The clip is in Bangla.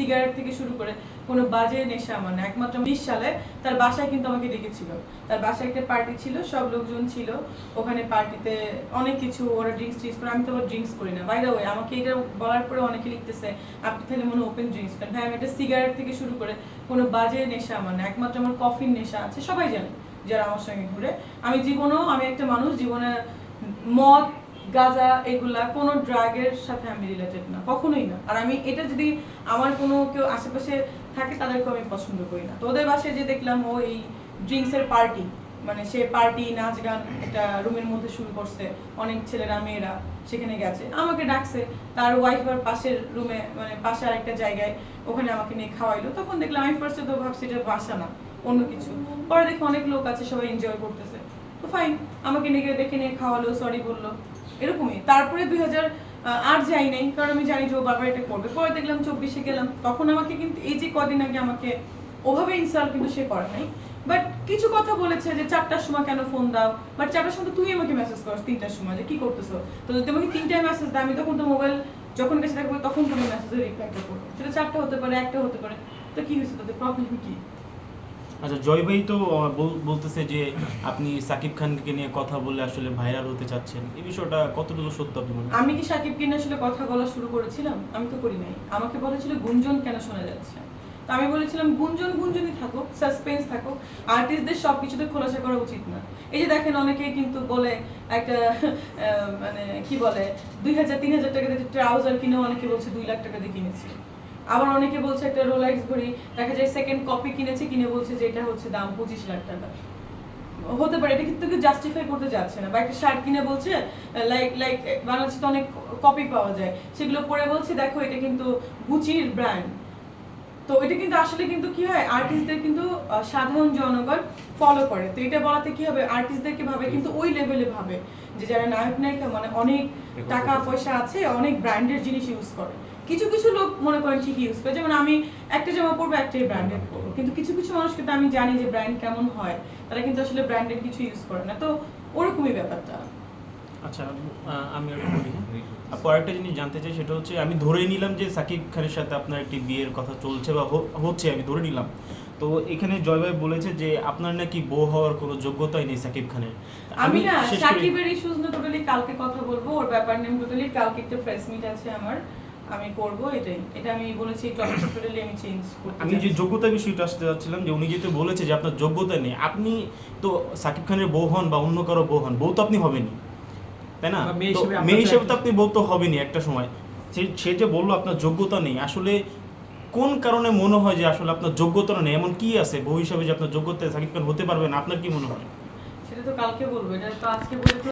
সিগারেট থেকে শুরু করে কোনো বাজে নেশা আমার না একমাত্র বিশ সালে তার বাসায় কিন্তু আমাকে ডেকেছিল। তার বাসায় একটা পার্টি ছিল, সব লোকজন ছিল। ওখানে পার্টিতে অনেক কিছু, ওরা ড্রিঙ্কস টিঙ্কস করে, আমি তো আবার ড্রিঙ্কস করি না। বাইরে ওয়ে আমাকে এটা বলার পরে অনেকে লিখতেছে, আপনি তাহলে মনে ওপেন ড্রিঙ্কস করেন ভাই, আমি একটা সিগারেট থেকে শুরু করে কোনো বাজে নেশা আমার না একমাত্র আমার কফির নেশা আছে, সবাই জানে যারা আমার সঙ্গে ঘুরে। আমি জীবনেও, আমি একটা মানুষ, জীবনে মদ গাঁজা, এগুলা কোনো ড্রাগের সাথে আমি রিলেটেড না, কখনোই না। আর আমি এটা যদি আমার কোনো কেউ আশেপাশে থাকে তাদেরকে আমি পছন্দ করি না। তো ওদের বাসায় যে দেখলাম, ও এই ড্রিঙ্কসের পার্টি মানে সে পার্টি নাচ গান একটা রুমের মধ্যে শুরু করছে, অনেক ছেলেরা, মেয়েরা সেখানে গেছে। আমাকে ডাকছে, তার ওয়াইফ আর পাশের রুমে মানে পাশে আরেকটা জায়গায় ওখানে আমাকে নিয়ে খাওয়াইলো। তখন দেখলাম, আমি ফার্স্টে তো ভাবছি এটা বাসা না, অন্য কিছু। পরে দেখি অনেক লোক আছে, সবাই এনজয় করতেছে। তো ফাইন আমাকে নিয়ে ডেকে নিয়ে খাওয়ালো সরি বলল। এরকমই। তারপরে দুই হাজার আর যাই নাই, কারণ আমি জানি যে ও বাবা এটা করবে। পরে দেখলাম চব্বিশে গেলাম। তখন আমাকে কিন্তু এই যে কদিন আগে আমাকে ওভাবে ইনসাল্ট কিন্তু সে করে নাই। বাট কিছু কথা বলেছে যে, চারটার সময় কেন ফোন দাও? বাট চারটার সময় তো তুই আমাকে মেসেজ করস, তিনটার সময় যে, কি করতেছো? তো যদি আমাকে তিনটায় মেসেজ দাও আমি তখন তো মোবাইল যখন কাছে থাকব তখন তুমি মেসেজের রিপ্লাইটা করব। সেটা চারটা হতে পারে, একটা হতে পারে। তো কি হয়েছে? তোদের প্রবলেম কি? আচ্ছা জয় ভাই তো বলতেছে যে আপনি সাকিব খানকে নিয়ে কথা বলে আসলে ভাইরাল হতে চাচ্ছেন। এই বিষয়টা কতটুকু সত্য আপনি মনে? আমি কি সাকিবকে নিয়ে আসলে কথা বলা শুরু করেছিলাম? আমি তো করি নাই। আমাকে বলেছিল গুঞ্জন কেন শোনা যাচ্ছে? তো আমি বলেছিলাম, গুঞ্জন গুঞ্জনই থাকুক, সাসপেন্স থাকুক, আর্টিস্টদের সব কিছুতে খোলাসা করা উচিত না। এই যে দেখেন, অনেকেই কিন্তু বলে একটা মানে কি বলে, দুই হাজার, তিন হাজার টাকা দিয়ে ট্রাউজার কিনে অনেকে বলছে, দুই লাখ টাকা দিয়ে কিনেছি। আবার অনেকে বলছে একটা রোলাক্স ঘড়ি দেখা যায় সেকেন্ড কপি কিনেছে কিনে বলছে যে এটা হচ্ছে দাম পঁচিশ লাখ টাকা। হতে পারে এটা কিন্তু জাস্টিফাই করতে যাচ্ছে না। বা একটা শার্ট কিনে বলছে লাইক লাইক বাংলাদেশে তো অনেক কপি পাওয়া যায়। সেগুলো পরে বলছে দেখো এটা কিন্তু গুচির ব্র্যান্ড তো এটা কিন্তু আসলে কিন্তু কি হয় আর্টিস্টদের কিন্তু সাধারণ জনগণ ফলো করে। তো এটা বলাতে কি হবে আর্টিস্টদেরকে ভাবে কিন্তু ওই লেভেলে ভাবে যে যারা নায়ক নায়িকা মানে অনেক টাকা পয়সা আছে অনেক ব্র্যান্ডের জিনিস ইউজ করে। কিছু কিছু লোক মনে করেন ঠিকই ইউজ করে যেমন আমি একটা জামা পরবো একটাই ব্র্যান্ডেড পরবো। কিন্তু কিছু কিছু মানুষ কিন্তু আমি জানি যে ব্র্যান্ড কেমন হয় তারা কিন্তু আসলে ব্র্যান্ডেড কিছু ইউজ করে না। তো ওরকমই ব্যাপারটা। আচ্ছা আমি বলি হ্যাঁ? আপু আরেকটা জিনিস জানতে চাই সেটা হচ্ছে আমি ধরে নিলাম যে সাকিব খানের সাথে আপনার একটি বিয়ের কথা চলছে বা হচ্ছে আমি ধরে নিলাম। তো এখানে জয় ভাই বলেছে যে আপনার নাকি বউ হওয়ার কোনো যোগ্যতাই নেই সাকিব খানের। আমি না সাকিবের ইস্যুস না টোটালি কালকে কথা বলব ওর ব্যাপার নিয়ে টোটালি কালকে একটা প্রেস মিট আছে আমার। আমি করব এটাই। এটা আমি বলেছি টোটালি আমি চেঞ্জ করতে আমি যে যোগ্যতা বিষয়টা আসতে যাচ্ছিলাম যে উনি যেহেতু বলেছে যে আপনার যোগ্যতা নেই আপনি তো সাকিব খানের বউ হন বা অন্য কারও বউ হন বউ তো আপনি হবেনি তাই না? মেয়ে হিসেবে তো একটা- আপনি বউ তো হবেনি একটা সময়। সে যে বলল আপনার যোগ্যতা নেই আসলে কোন কারণে মনে হয় যে আসলে আপনার যোগ্যতা নেই? এমন কি আছে বউ হিসাবে যে আপনার যোগ্যতা সাকিব খান হতে পারবেন আপনার কি মনে হয়? সেটা তো কালকে বলব এটা তো আজকে বলে তো